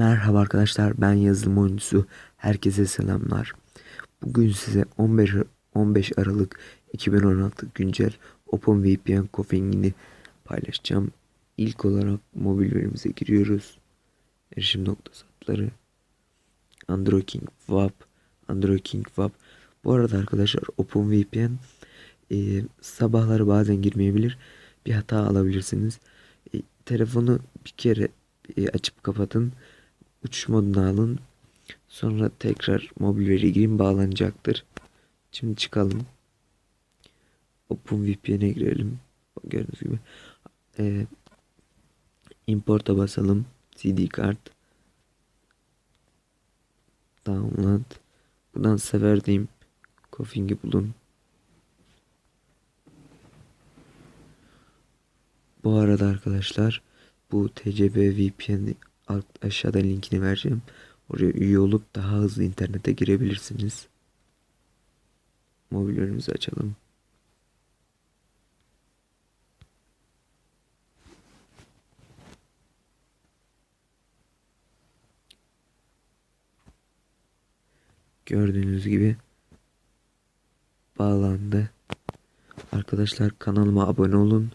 Merhaba arkadaşlar ben yazılım oyuncusu herkese selamlar. Bugün size 15 15 Aralık 2016 güncel OpenVPN config'ini paylaşacağım. İlk olarak mobil verimize giriyoruz. Erişim noktası adları Android King WAP Android King WAP Bu arada arkadaşlar OpenVPN e, sabahları bazen girmeyebilir. Bir hata alabilirsiniz. E, telefonu bir kere e, açıp kapatın uçuş moduna alın. Sonra tekrar mobil veri girin bağlanacaktır. Şimdi çıkalım. OpenVPN'e girelim. Gördüğünüz gibi. Ee, import'a basalım. CD kart. Download. Buradan sever diyeyim. Config'i bulun. Bu arada arkadaşlar bu TCP VPN alt aşağıda linkini vereceğim. Oraya üye olup daha hızlı internete girebilirsiniz. Mobil önümüzü açalım. Gördüğünüz gibi bağlandı. Arkadaşlar kanalıma abone olun.